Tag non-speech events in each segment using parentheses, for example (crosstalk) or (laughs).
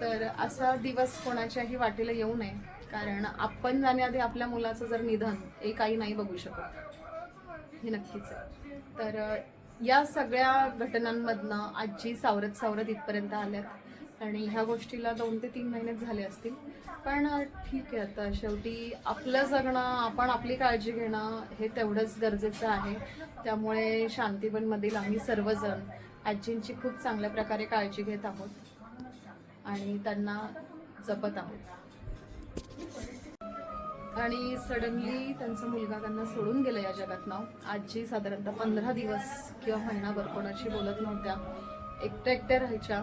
तर असा दिवस कोणाच्याही वाटेला येऊ नये. कारण आपण जाण्याआधी आपल्या मुलाचं जर निधन एक आई नाही बघू शकत. हे नक्कीच आहे. तर या सगळ्या घटनांमधनं आजी सावरत सावरत इथपर्यंत आल्यात. आणि ह्या गोष्टीला दोन ते तीन महिनेच झाले असतील. पण ठीक आहे आता शेवटी आपलं जगणं आपण आपली काळजी घेणं हे तेवढंच गरजेचं आहे. त्यामुळे शांतीवनमधील आम्ही सर्वजण आजींची खूप चांगल्या प्रकारे काळजी घेत आहोत. आणि त्यांना जपत आहोत. आणि सडनली त्यांचा मुलगा त्यांना सोडून गेला या जगातनं. आजी साधारणतः पंधरा दिवस किंवा महिनाभर कोणाशी बोलत नव्हत्या. एकट्या एकट्या राहायच्या.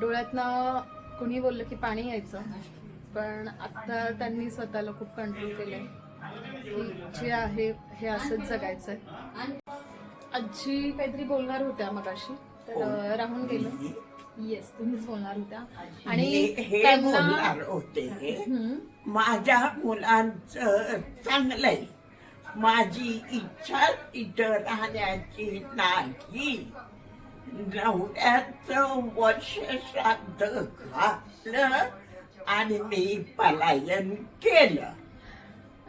डोळ्यातनं कुणी बोललं की पाणी यायचं. पण आता त्यांनी स्वतःला खूप कंट्रोल केलंय. की जे आहे हे असंच जगायचंय. आजी काहीतरी बोलणार होत्या मगाशी. तर अं, राहून गेलं. येस तुम्हीच बोलणार होत्या आणि हे बोलणार होते. माझ्या मुलांचं चांगलंय. माझी इच्छा इथं राहण्याची नाही. नवऱ्याचं वर्ष श्राद्ध घातलं आणि मी पलायन केलं.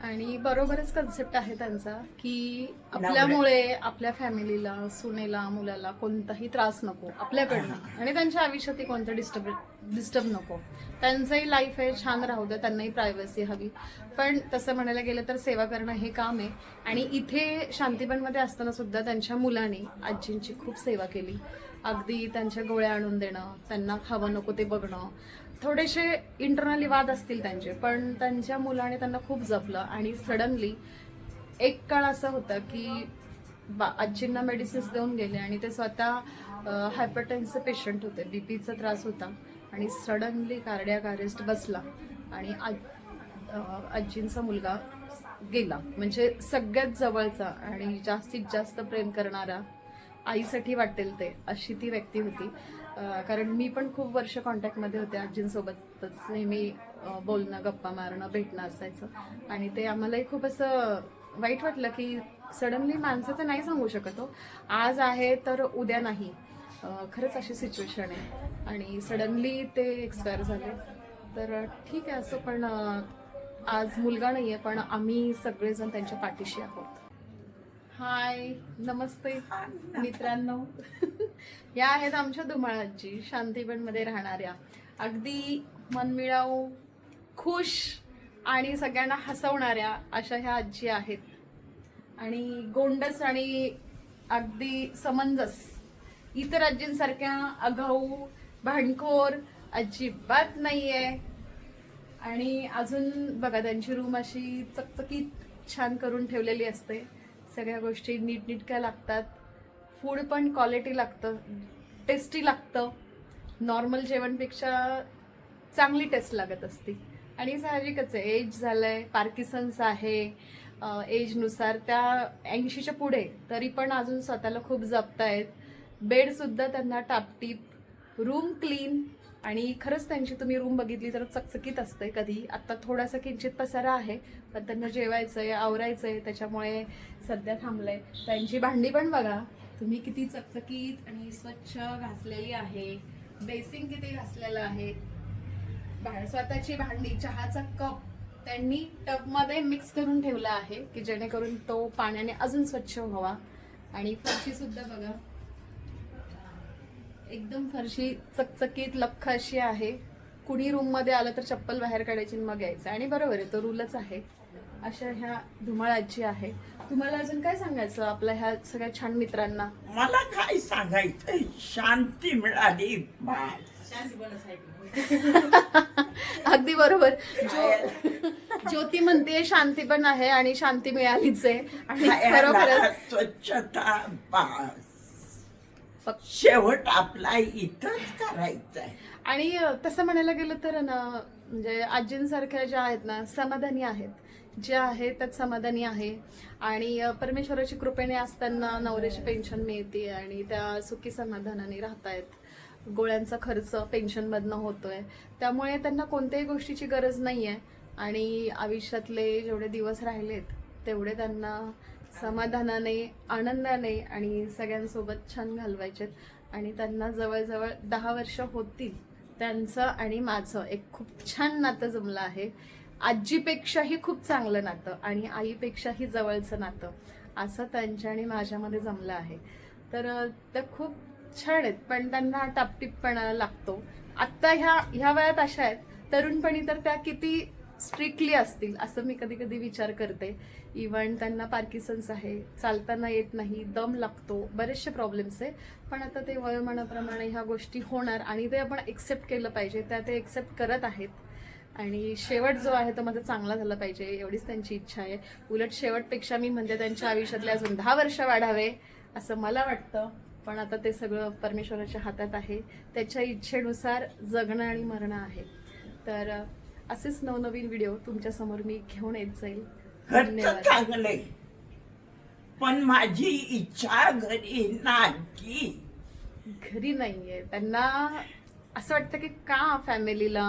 आणि बरोबरच कन्सेप्ट आहे त्यांचा की आपल्यामुळे आपल्या फॅमिलीला सुनेला मुलाला कोणताही त्रास नको आपल्याकडनं. आणि त्यांच्या आयुष्यातही कोणतं डिस्टर्ब डिस्टर्ब नको. त्यांचंही लाईफ आहे छान राहू द्या त्यांनाही प्रायव्हसी हवी. पण तसं म्हणायला गेलं तर सेवा करणं हे काम आहे. आणि इथे शांतीबनमध्ये असताना सुद्धा त्यांच्या मुलाने आजींची खूप सेवा केली. अगदी त्यांच्या गोळ्या आणून देणं त्यांना खावं नको ते बघणं. थोडेसे इंटरनली वाद असतील त्यांचे पण त्यांच्या मुलाने त्यांना खूप जपलं आणि सडनली एक काळ असं होता की बा आजींना मेडिसिन्स देऊन गेले आणि ते स्वतः हायपरटेन्सचे पेशंट होते बीपीचा त्रास होता आणि सडनली कार्डियाक अरेस्ट बसला आणि आज- आजींचा मुलगा गेला. म्हणजे सगळ्यात जवळचा आणि जास्तीत जास्त प्रेम करणारा आईसाठी वाटेल ते अशी ती व्यक्ती होती. कारण मी पण खूप वर्ष कॉन्टॅक्टमध्ये होते आजींसोबतच. नेहमी बोलणं गप्पा मारणं भेटणं असायचं. आणि ते आम्हालाही खूप असं वाईट वाटलं की सडनली माणसाचं नाही सांगू शकत हो. आज आहे तर उद्या नाही. खरंच अशी सिच्युएशन आहे. आणि सडनली ते एक्सपायर झाले. तर ठीक आहे असं पण आज मुलगा नाही आहे पण आम्ही सगळेजण त्यांच्या पाठीशी आहोत. हाय नमस्ते मित्रांनो. या आहेत आमच्या धुमाळाची शांतीबनमध्ये राहणाऱ्या. अगदी मनमिळाऊ खुश आणि सगळ्यांना हसवणाऱ्या अशा ह्या आजी आहेत. आणि गोंडस आणि अगदी समंजस इतर आजींसारख्या अगाऊ भांडखोर अजिबात नाही आहे आणि अजून बघा त्यांची रूम अशी चकचकीत छान करून ठेवलेली असते. सगळ्या गोष्टी नीटनीटक्या लागतात. फूड पण क्वालिटी लागतं. टेस्टी लागतं. नॉर्मल जेवणपेक्षा चांगली टेस्ट लागत असते. आणि साहजिकच आहे. एज झालं आहे. पार्किसन्स आहे एजनुसार त्या ऐंशीच्या पुढे तरी पण अजून स्वतःला खूप जपतायत. बेडसुद्धा त्यांना टापटीप रूम क्लीन आणि खरंच त्यांची तुम्ही रूम बघितली तर चकचकीत असते कधी. आत्ता थोडासा किंचित पसारा आहे पण त्यांना जेवायचंय आवरायचंय त्याच्यामुळे सध्या थांबलंय. त्यांची भांडी पण बघा तुम्ही किती चकचकीत आणि स्वच्छ घासलेली आहे. बेसिंग किती घासलेलं आहे. स्वतःची भांडी चहाचा कप त्यांनी टबमध्ये मिक्स करून ठेवला आहे की जेणेकरून तो पाण्याने अजून स्वच्छ व्हावा. आणि फरशी सुद्धा बघा. एकदम फरशी चकचकीत लख्ख अशी आहे. कुणी रूममध्ये आलं तर चप्पल बाहेर काढायची आणि मग यायचं. आणि बरोबर आहे तो रूलच आहे. अशा ह्या धुमाळ आजी आहे. तुम्हाला अजून काय सांगायचं आपल्या ह्या सगळ्या छान मित्रांना? मला काय सांगायचं शांती मिळाली. (laughs) अगदी बरोबर. ज्यो- ज्योती म्हणते शांती पण आहे आणि शांती मिळालीच आहे. आणि खरोखरच स्वच्छता. फक्त- शेवट आपला इथंच करायचा आहे आणि तसं म्हणायला गेलं तर ना म्हणजे आजींसारख्या ज्या आहेत ना समाधानी आहेत. जे आहे त्यात समाधानी आहे. आणि परमेश्वराची कृपेने असताना नवऱ्याची पेन्शन मिळते आणि त्या सुखी समाधानाने राहतायत. गोळ्यांचा खर्च पेन्शनमधनं होतोय. त्यामुळे त्यांना कोणत्याही गोष्टीची गरज नाही आहे आणि आयुष्यातले जेवढे दिवस राहिलेत तेवढे त्यांना समाधानाने आनंदाने आणि सगळ्यांसोबत छान घालवायचेत. आणि त्यांना जवळजवळ दहा वर्ष होतील त्यांचं आणि माझं. एक खूप छान नातं जमलं आहे. आजीपेक्षाही खूप चांगलं नातं आणि आईपेक्षाही जवळचं नातं असं त्यांच्या आणि माझ्यामध्ये जमलं आहे. तर ते त्या खूप छान आहेत. पण त्यांना टापटीपपणा लागतो. आत्ता ह्या ह्या वयात अशा आहेत. तरुणपणी तर त्या किती स्ट्रिक्टली असतील असं मी कधी कधी विचार करते. इवन त्यांना पार्किसन्स आहे चालताना येत नाही दम लागतो बरेचसे प्रॉब्लेम्स आहे. पण आता ते वयोमानाप्रमाणे ह्या गोष्टी होणार आणि ते आपण एक्सेप्ट केलं पाहिजे त्या ते एक्सेप्ट करत आहेत. आणि शेवट जो आहे तो माझा चांगला झाला पाहिजे एवढीच त्यांची इच्छा आहे. उलट शेवटपेक्षा मी म्हणते त्यांच्या आयुष्यातले अजून दहा वर्ष वाढावे असं मला वाटतं. पण आता ते सगळं परमेश्वराच्या हातात आहे. त्याच्या इच्छेनुसार जगणं आणि मरणं आहे. तर असेच नवनवीन व्हिडिओ तुमच्यासमोर मी घेऊन येत जाईल. घरचं चांगलंय पण माझी इच्छा घरी नाही घरी नाहीये. त्यांना असं वाटतं की का फॅमिलीला